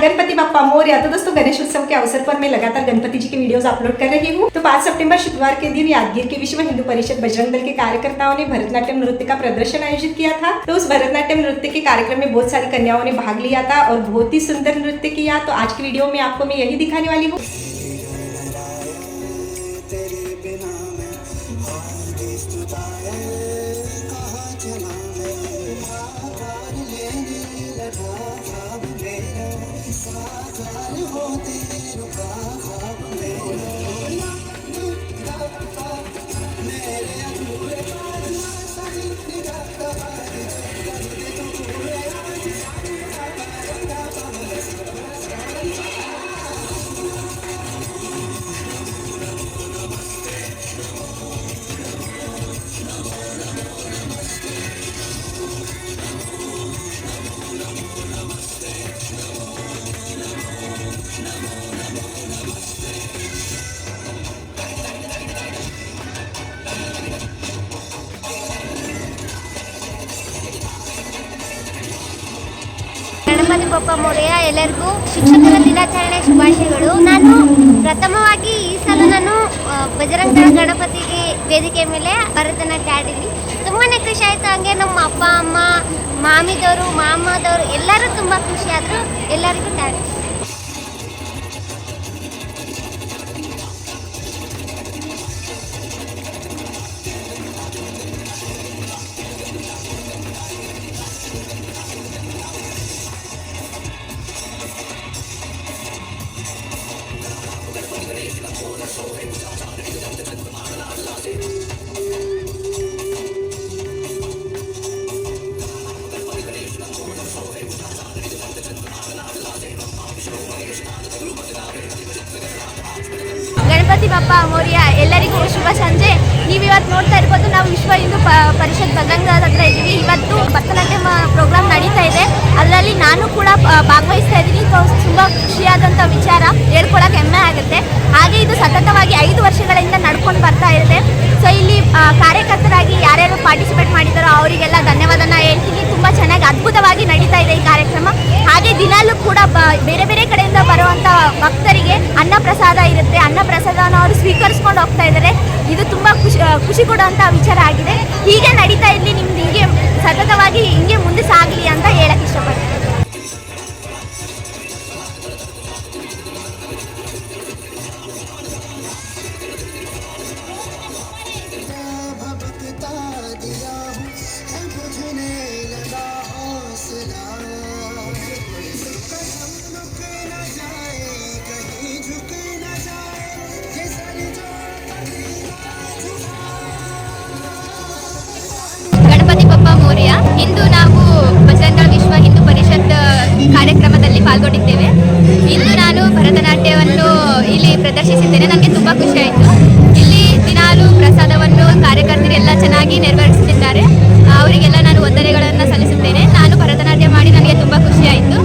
गणपति बप्पा मोरया तो दोस्तों गणेश उत्सव के अवसर पर मैं लगातार गणपति जी के वीडियोस अपलोड कर रही हूँ। तो 5 सितंबर शुक्रवार के दिन यादगीर के विश्व हिंदू परिषद बजरंग दल के कार्यकर्ताओं ने भरतनाट्यम नृत्य का प्रदर्शन आयोजित किया था। तो उस भरतनाट्यम नृत्य के कार्यक्रम में बहुत सारी कन्याओं ने भाग लिया था और बहुत ही सुंदर नृत्य किया। तो आज की वीडियो में आपको मैं यही दिखाने वाली हूँ। ಗಣಪತಿ ಬಪ್ಪ ಮೊರೆಯ ಎಲ್ಲರಿಗೂ ಶಿಕ್ಷಕರ ದಿನಾಚರಣೆ ಶುಭಾಶಯಗಳು. ನಾನು ಪ್ರಥಮವಾಗಿ ಈ ಸಲ ನಾನು ಬಜರಂಗ ಗಣಪತಿಗೆ ವೇದಿಕೆ ಮೇಲೆ ಭರತನಾಟ್ಯ ಆಡಿದ್ವಿ. ತುಂಬಾ ಖುಷಿ ಆಯ್ತು. ಹಂಗೆ ನಮ್ಮ ಅಪ್ಪ, ಅಮ್ಮ, ಮಾಮಿದವರು, ಮಾಮದವರು ಎಲ್ಲರೂ ತುಂಬಾ ಖುಷಿ ಆದ್ರು ಎಲ್ಲರಿಗೂ ಥ್ಯಾಂಕ್ಸ್. ಗಣಪತಿ ಬಪ್ಪ ಮೌರ್ಯ ಎಲ್ಲರಿಗೂ ಶುಭ ಸಂಜೆ. ನೀವು ಇವತ್ತು ನೋಡ್ತಾ ಇರ್ಬೋದು, ನಾವು ವಿಶ್ವ ಹಿಂದೂ ಪರಿಷತ್ ಬಜರಂಗದ ಹತ್ರ ಇದ್ದೀವಿ. ಇವತ್ತು ಭರತನಾಟ್ಯಮ ಪ್ರೋಗ್ರಾಮ್ ನಡೀತಾ ಇದೆ. ಅದರಲ್ಲಿ ನಾನು ಕೂಡ ಭಾಗವಹಿಸ್ತಾ ಇದ್ದೀನಿ. ತುಂಬ ಖುಷಿಯಾದಂಥ ವಿಚಾರ. ಹೇಳ್ಕೊಳಕ್ಕೆ ಹೆಮ್ಮೆ ಆಗುತ್ತೆ. ಹಾಗೆ ಇದು ಸತತವಾಗಿ ಐದು ವರ್ಷಗಳಿಂದ ನಡ್ಕೊಂಡು ಬರ್ತಾ ಇದೆ. ಸೊ, ಇಲ್ಲಿ ಕಾರ್ಯಕರ್ತರಾಗಿ ಯಾರ್ಯಾರು ಪಾರ್ಟಿಸಿಪೇಟ್ ಮಾಡಿದ್ದಾರೋ ಅವರಿಗೆಲ್ಲ ಧನ್ಯವಾದನ ಹೇಳ್ತೀನಿ. ತುಂಬ ಚೆನ್ನಾಗಿ, ಅದ್ಭುತವಾಗಿ ನಡೀತಾ ಇದೆ ಈ ಕಾರ್ಯಕ್ರಮ. ಹಾಗೆ ದಿನಾಲೂ ಕೂಡ ಬೇರೆ ಬೇರೆ ಕಡೆಯಿಂದ ಬರುವಂಥ ಭಕ್ತರಿಗೆ ಅನ್ನ ಪ್ರಸಾದ ಇರುತ್ತೆ. ಅನ್ನ ಪ್ರಸಾದನ ಖುಷಿ ಆ, ವಿಚಾರ ಆಗಿದೆ. ಹೀಗೆ ನಡೀತಾ ಇರಲಿ ನಿಮ್ದು ಇಲ್ಲಿ ನನಗೆ ತುಂಬ ಖುಷಿ ಆಯಿತು. ಇಲ್ಲಿ ದಿನಾಲು ಪ್ರಸಾದವನ್ನು ಕಾರ್ಯಕರ್ತರೆಲ್ಲ ಚೆನ್ನಾಗಿ ನೆರವೇರಿಸುತ್ತಿದ್ದಾರೆ ಅವರಿಗೆಲ್ಲ ನಾನು ವಂದನೆಗಳನ್ನು ಸಲ್ಲಿಸುತ್ತೇನೆ. ನಾನು ಭರತನಾಟ್ಯ ಮಾಡಿ ನನಗೆ ತುಂಬ ಖುಷಿ ಆಯಿತು.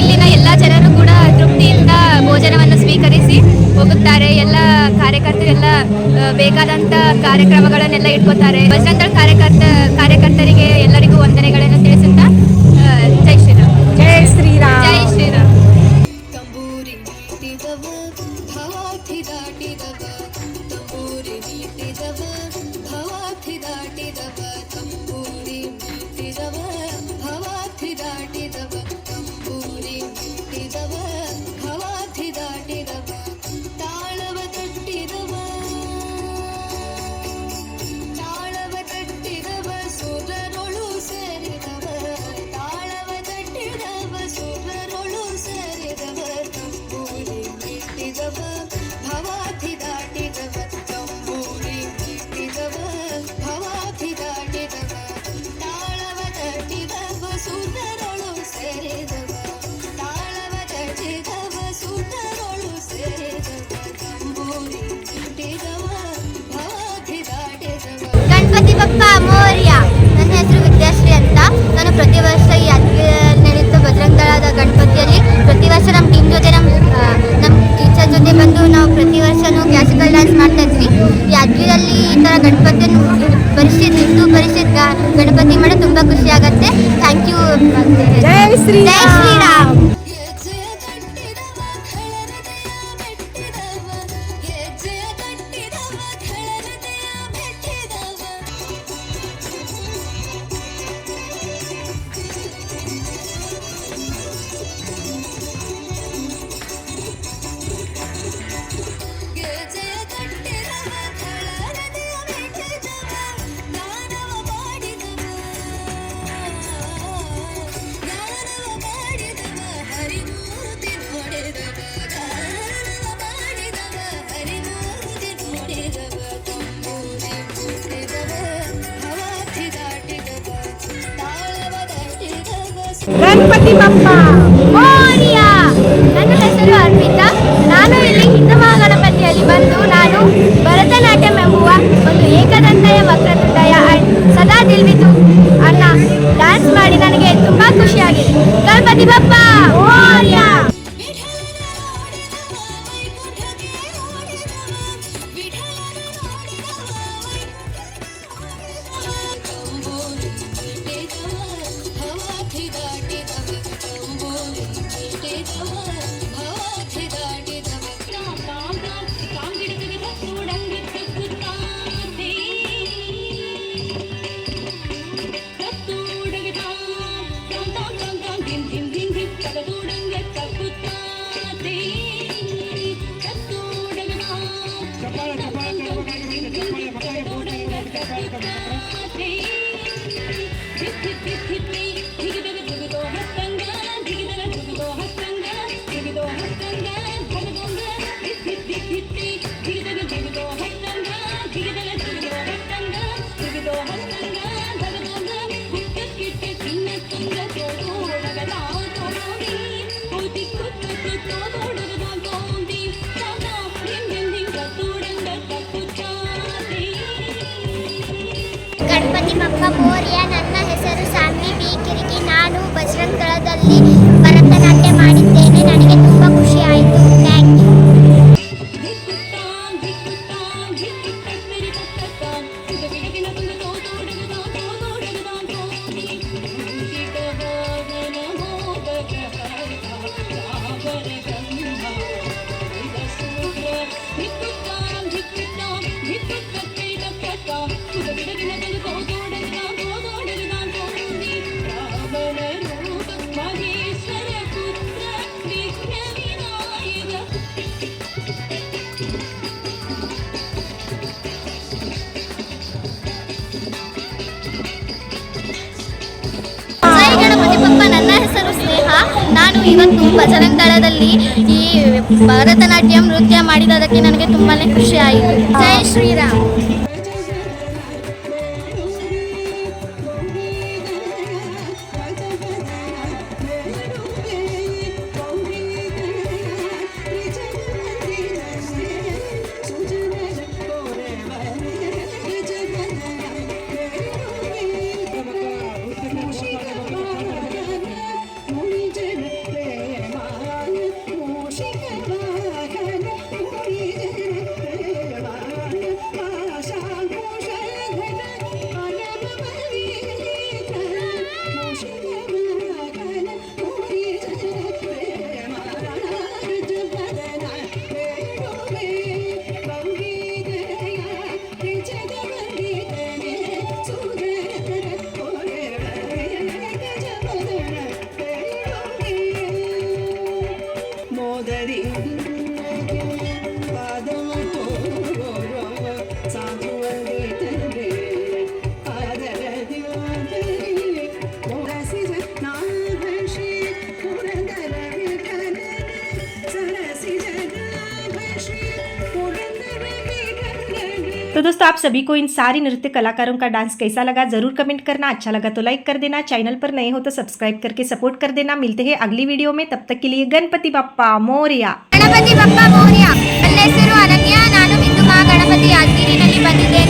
ಇಲ್ಲಿನ ಎಲ್ಲ ಜನರು ಕೂಡ ತೃಪ್ತಿಯಿಂದ ಭೋಜನವನ್ನು ಸ್ವೀಕರಿಸಿ ಹೋಗುತ್ತಾರೆ. ಎಲ್ಲ ಕಾರ್ಯಕರ್ತರೆಲ್ಲ ಬೇಕಾದಂಥ ಕಾರ್ಯಕ್ರಮಗಳನ್ನೆಲ್ಲ ಇಟ್ಕೋತಾರೆ. ಬಜರಂಗ ಕಾರ್ಯಕರ್ತ, ಕಾರ್ಯಕರ್ತರಿಗೆ ತಂಬೂರಿ ಜೊತೆ ನಮ್ಮ ನಮ್ಮ ಟೀಚರ್ ಜೊತೆ ಬಂದು ನಾವು ಪ್ರತಿ ವರ್ಷವೂ ಕ್ಲಾಸಿಕಲ್ ಡ್ಯಾನ್ಸ್ ಮಾಡ್ತಾ ಇದ್ವಿ. ಯಾದಗಿರಲ್ಲಿ ಈ ಥರ ಗಣಪತಿಯನ್ನು ಪರಿಸ್ಥಿತಿ ಹಿಂದೂ ಪರಿಸ್ಥಿತಿ ಗಣಪತಿ ಮಾಡೋದು ತುಂಬ ಖುಷಿ ಆಗುತ್ತೆ. Thank you Jai Shriram. Ganapati ಬಪ್ಪ ಮೋರಿಯ ಗಣಪತಿ ಬಪ್ಪ ಮೋರಿಯ ನನ್ನ ಹೆಸರು ಸಾನ್ವಿ ಬಿ ನಾನು ಬಜರಂಗ್ ನಾನು ಇವತ್ತು ಬಜರಂಗ್ ದಳದಲ್ಲಿ ಈ ಭರತನಾಟ್ಯಂ ನೃತ್ಯ ಮಾಡಿದ ಅದಕ್ಕೆ ನನಗೆ ತುಂಬಾ ಖುಷಿ ಆಯಿತು. ಜೈ ಶ್ರೀರಾಮ್. तो दोस्तों आप सभी को इन सारी नृत्य कलाकारों का डांस कैसा लगा जरूर कमेंट करना अच्छा लगा तो लाइक कर देना चैनल पर नए हो तो सब्सक्राइब करके सपोर्ट कर देना मिलते हैं अगली वीडियो में तब तक के लिए गणपति बप्पा मोरिया ಗಣಪತಿ ಬಪ್ಪ ಮೌರ್ಯ ನನ್ನ ಹೆಸರು ಅನನ್ಯ ನಾನು ಹಿಂದೂ ಮಹಾಗಣಪತಿ ಯಾದಗಿರಿನಲ್ಲಿ ಬಂದಿದ್ದೇನೆ